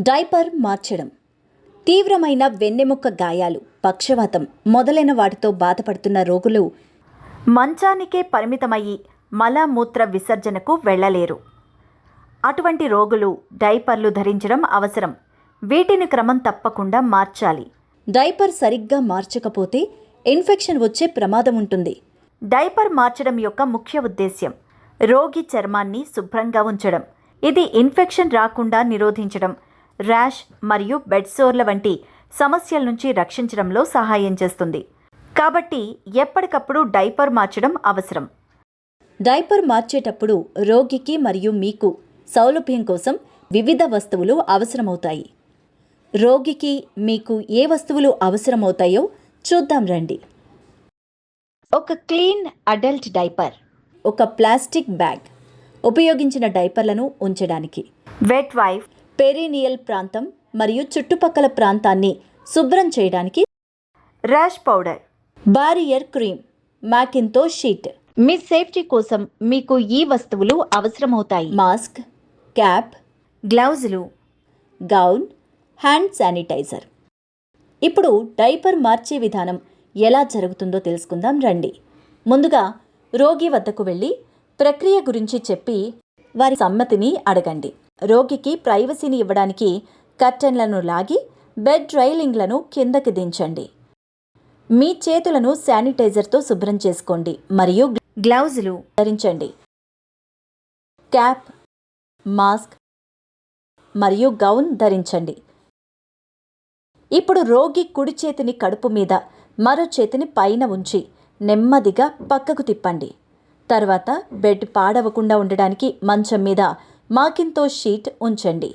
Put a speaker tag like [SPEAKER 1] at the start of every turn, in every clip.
[SPEAKER 1] Diaper మార్చడం. తీవ్రమైన వెన్నెముక్క గాయాలు పక్షవాతం మొదలైన వాటితో బాధపడుతున్న రోగులు
[SPEAKER 2] మంచానికే పరిమితమయ్యి మలమూత్ర విసర్జనకు వెళ్ళలేరు. అటువంటి రోగులు డైపర్లు ధరించడం అవసరం. వీటిని క్రమం తప్పకుండా మార్చాలి.
[SPEAKER 1] డైపర్ సరిగ్గా మార్చకపోతే ఇన్ఫెక్షన్ వచ్చే ప్రమాదం ఉంటుంది.
[SPEAKER 2] డైపర్ మార్చడం యొక్క ముఖ్య ఉద్దేశ్యం రోగి చర్మాన్ని శుభ్రంగా ఉంచడం. ఇది ఇన్ఫెక్షన్ రాకుండా నిరోధించడం. ర్యాష్ మరియు బెడ్ సోర్ల వంటి సమస్యల నుంచి రక్షించడంలో సహాయం చేస్తుంది. కాబట్టి ఎప్పటికప్పుడు డైపర్ మార్చడం అవసరం.
[SPEAKER 1] డైపర్ మార్చేటప్పుడు రోగికి మరియు మీకు సౌలభ్యం కోసం వివిధ వస్తువులు అవసరమవుతాయి. రోగికి మీకు ఏ వస్తువులు అవసరమవుతాయో చూద్దాం రండి.
[SPEAKER 2] ఒక క్లీన్ అడల్ట్ డైపర్.
[SPEAKER 1] ఒక ప్లాస్టిక్ బ్యాగ్. ఉపయోగించిన డైపర్లను ఉంచడానికి.
[SPEAKER 2] Wet wife.
[SPEAKER 1] పెరీనియల్ ప్రాంతం మరియు చుట్టుపక్కల ప్రాంతాన్ని శుభ్రం చేయడానికి
[SPEAKER 2] rash powder.
[SPEAKER 1] Barrier cream mackintosh sheet.
[SPEAKER 2] మీ సేఫ్టీ కోసం మీకు ఈ వస్తువులు అవసరమవుతాయి.
[SPEAKER 1] మాస్క్ క్యాప్
[SPEAKER 2] గ్లౌజులు
[SPEAKER 1] గౌన్ హ్యాండ్ శానిటైజర్. ఇప్పుడు డైపర్ మార్చే విధానం ఎలా జరుగుతుందో తెలుసుకుందాం రండి. ముందుగా రోగి వద్దకు వెళ్ళి ప్రక్రియ గురించి చెప్పి వారి సమ్మతిని అడగండి. రోగికి ప్రైవసీని ఇవ్వడానికి కర్టెన్లను లాగి బెడ్ రైలింగ్లను కిందకి దించండి. మీ చేతులను శానిటైజర్తో శుభ్రం చేసుకోండి మరియు
[SPEAKER 2] గ్లౌజులు
[SPEAKER 1] ధరించండి. క్యాప్ మాస్క్ మరియు గౌన్ ధరించండి. ఇప్పుడు రోగి కుడి చేతిని కడుపు మీద మరో చేతిని పైన ఉంచి నెమ్మదిగా పక్కకు తిప్పండి. తర్వాత బెడ్ పాడవకుండా ఉండడానికి మంచం మీద మాకిన్తో షీట్ ఉంచండి.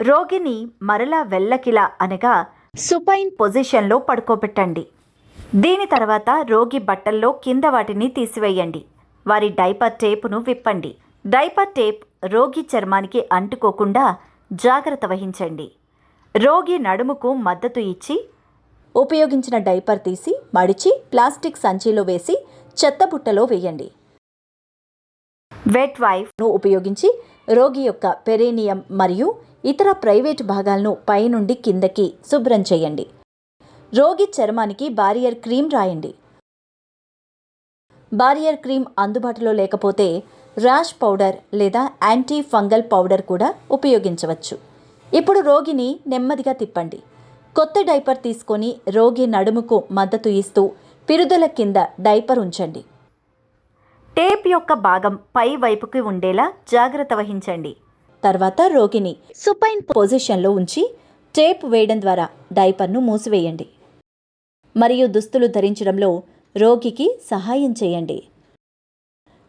[SPEAKER 2] రోగిని మరలా వెళ్ళకిలా అనగా సుపైన్ పొజిషన్లో పడుకోబెట్టండి. దీని తర్వాత రోగి బట్టల్లో కింద వాటిని తీసివేయండి. వారి డైపర్ టేపును విప్పండి. డైపర్ టేప్ రోగి చర్మానికి అంటుకోకుండా జాగ్రత్త వహించండి. రోగి నడుముకు మద్దతు ఇచ్చి
[SPEAKER 1] ఉపయోగించిన డైపర్ తీసి మడిచి ప్లాస్టిక్ సంచిలో వేసి చెత్తబుట్టలో వేయండి.
[SPEAKER 2] వెట్
[SPEAKER 1] వైఫ్ను ఉపయోగించి రోగి యొక్క పెరేనియం మరియు ఇతర ప్రైవేట్ భాగాలను పైనుండి కిందకి శుభ్రం చేయండి. రోగి చర్మానికి బారియర్ క్రీమ్ రాయండి. బారియర్ క్రీమ్ అందుబాటులో లేకపోతే ర్యాష్ పౌడర్ లేదా యాంటీ ఫంగల్ పౌడర్ కూడా ఉపయోగించవచ్చు. ఇప్పుడు రోగిని నెమ్మదిగా తిప్పండి. కొత్త డైపర్ తీసుకొని రోగి నడుముకు మద్దతు ఇస్తూ పిరుదల కింద డైపర్ ఉంచండి.
[SPEAKER 2] టేప్ యొక్క భాగం పై వైపుకి ఉండేలా జాగ్రత్త వహించండి.
[SPEAKER 1] తర్వాత రోగిని సుపైన్ పొజిషన్లో ఉంచి టేప్ వేయడం ద్వారా డైపర్ను మూసివేయండి. మరియు దుస్తులు ధరించడంలో రోగికి సహాయం చేయండి.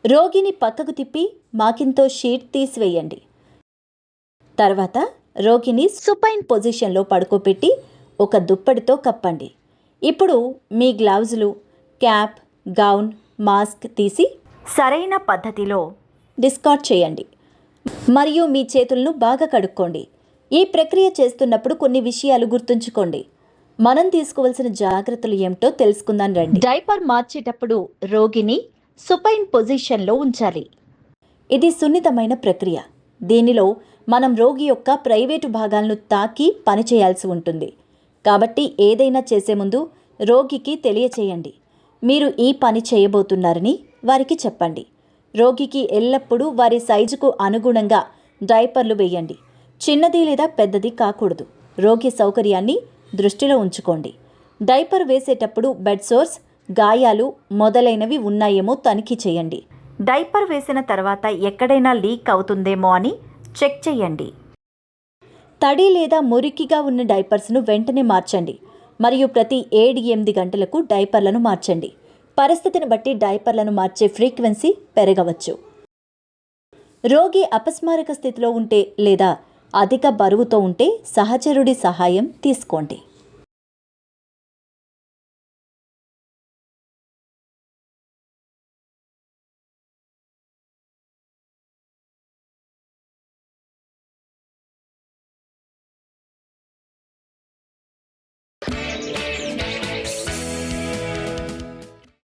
[SPEAKER 1] రోగిని పక్కకు తిప్పి మాకింతో షీట్ తీసివేయండి. తర్వాత రోగిని సుపైన్ పొజిషన్లో పడుకోబెట్టి ఒక దుప్పటితో కప్పండి. ఇప్పుడు మీ గ్లౌజులు క్యాప్ గౌన్ మాస్క్ తీసి
[SPEAKER 2] సరైన పద్ధతిలో
[SPEAKER 1] డిస్కార్డ్ చేయండి. మరియు మీ చేతులను బాగా కడుక్కోండి. ఈ ప్రక్రియ చేస్తున్నప్పుడు కొన్ని విషయాలు గుర్తుంచుకోండి. మనం తీసుకోవాల్సిన జాగ్రత్తలు ఏమిటో తెలుసుకుందాం రండి.
[SPEAKER 2] డైపర్ మార్చేటప్పుడు రోగిని సుపైన్ పొజిషన్లో ఉంచాలి.
[SPEAKER 1] ఇది సున్నితమైన ప్రక్రియ. దీనిలో మనం రోగి యొక్క ప్రైవేటు భాగాలను తాకి పనిచేయాల్సి ఉంటుంది. కాబట్టి ఏదైనా చేసే ముందు రోగికి తెలియచేయండి. మీరు ఈ పని చేయబోతున్నారని వారికి చెప్పండి. రోగికి ఎల్లప్పుడూ వారి సైజుకు అనుగుణంగా డైపర్లు వేయండి. చిన్నది లేదా పెద్దది కాకూడదు. రోగి సౌకర్యాన్ని దృష్టిలో ఉంచుకోండి. డైపర్ వేసేటప్పుడు బెడ్ సోర్స్ గాయాలు మొదలైనవి ఉన్నాయేమో తనిఖీ చేయండి.
[SPEAKER 2] డైపర్ వేసిన తర్వాత ఎక్కడైనా లీక్ అవుతుందేమో అని చెక్ చేయండి.
[SPEAKER 1] తడి లేదా మురికిగా ఉన్న డైపర్స్ను వెంటనే మార్చండి. మరియు ప్రతి ఏడు ఎనిమిది గంటలకు డైపర్లను మార్చండి. పరిస్థితిని బట్టి డైపర్లను మార్చే ఫ్రీక్వెన్సీ పెరగవచ్చు. రోగి అపస్మారక స్థితిలో ఉంటే లేదా అధిక బరువుతో ఉంటే సహచరుడి సహాయం తీసుకోండి.